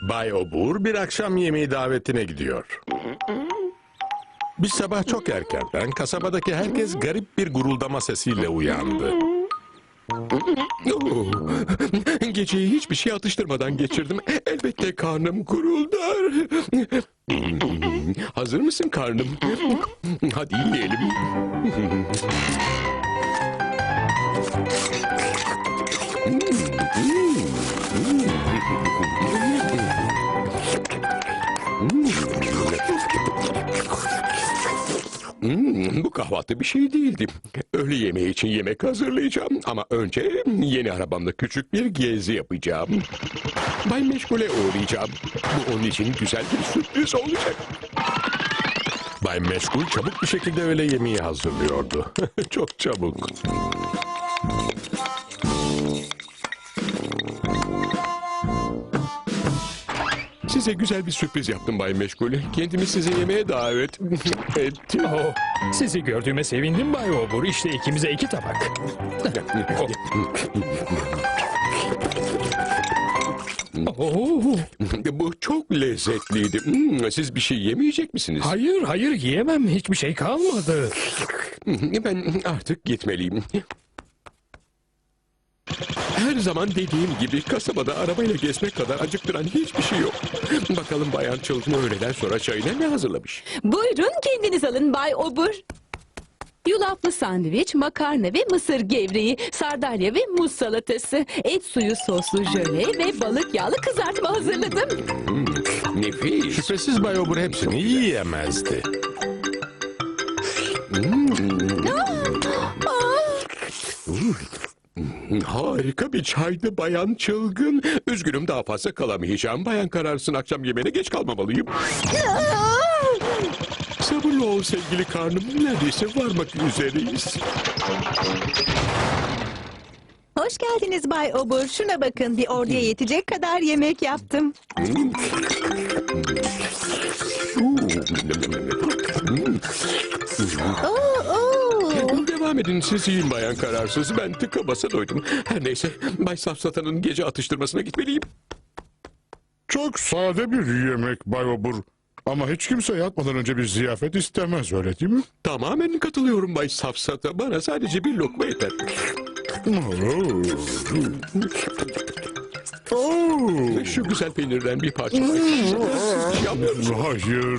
Bay Obur bir akşam yemeği davetine gidiyor. Bir sabah çok erkenden kasabadaki herkes garip bir guruldama sesiyle uyandı. Oo, Geceyi hiçbir şey atıştırmadan geçirdim. Elbette karnım guruldar. Hazır mısın karnım? Hadi yiyelim. Kahvaltı bir şey değildi. Öğle yemeği için yemek hazırlayacağım. Ama önce yeni arabamla küçük bir gezi yapacağım. Bay Meşgul'e uğrayacağım. Bu onun için güzel bir sürpriz olacak. Bay Meşgul çabuk bir şekilde öğle yemeği hazırlıyordu. Çok çabuk. Size güzel bir sürpriz yaptım Bay Meşgul. Kendimi size yemeğe davet ettim. Oh, sizi gördüğüme sevindim Bay Obur. İşte ikimize iki tabak. Oh, Bu çok lezzetliydi. Hmm, Siz bir şey yemeyecek misiniz? hayır hayır yiyemem. Hiçbir şey kalmadı. Ben artık gitmeliyim. Her zaman dediğim gibi kasabada arabayla gezmek kadar acıktıran hiçbir şey yok. Bakalım Bayan Çılgın öğleden sonra çayına ne hazırlamış? Buyurun kendiniz alın Bay Obur. Yulaflı sandviç, makarna ve mısır gevreği, sardalya ve muz salatası, et suyu soslu jöle ve balık yağlı kızartma hazırladım. Nefis. Şüphesiz Bay Obur hepsini yiyemezdi. Harika bir çaydı Bayan Çılgın. Üzgünüm daha fazla kalamayacağım. Bayan kararsın akşam yemeğine geç kalmamalıyım. Sabırlı ol sevgili karnım. Neredeyse varmak üzereyiz. Hoş geldiniz Bay Obur. Şuna bakın bir orduya yetecek kadar yemek yaptım. Oo, oo. Devam edin siz yiyin bayan kararsız. Ben tıka basa doydum. Her neyse Bay Safsatan'ın gece atıştırmasına gitmeliyim. Çok sade bir yemek Bay Obur. Ama hiç kimse yatmadan önce bir ziyafet istemez öyle değil mi? Tamamen katılıyorum Bay Safsata. Bana sadece bir lokma yeter. Oo. Şu güzel peynirden bir parça yapmıyor? Hayır.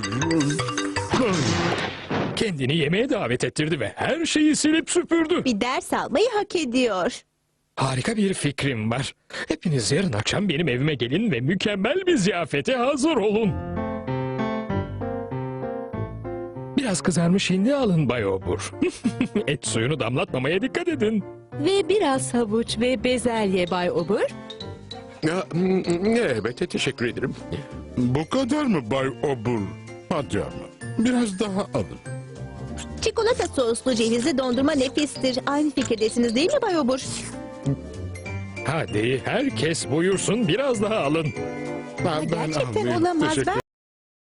Kendini yemeğe davet ettirdi ve her şeyi silip süpürdü. Bir ders almayı hak ediyor. Harika bir fikrim var. Hepiniz yarın akşam benim evime gelin ve mükemmel bir ziyafete hazır olun. Biraz kızarmış hindi alın Bay Obur. Et suyunu damlatmamaya dikkat edin. Ve biraz havuç ve bezelye Bay Obur. Ya, mm, evet teşekkür ederim. Bu kadar mı Bay Obur? Hadi ama. Biraz daha alın. Çikolata soslu cevizli dondurma nefistir. Aynı fikirdesiniz değil mi Bay Obur? Hadi herkes buyursun biraz daha alın. Ben, ben Gerçekten almayayım. olamaz. Teşekkür Ben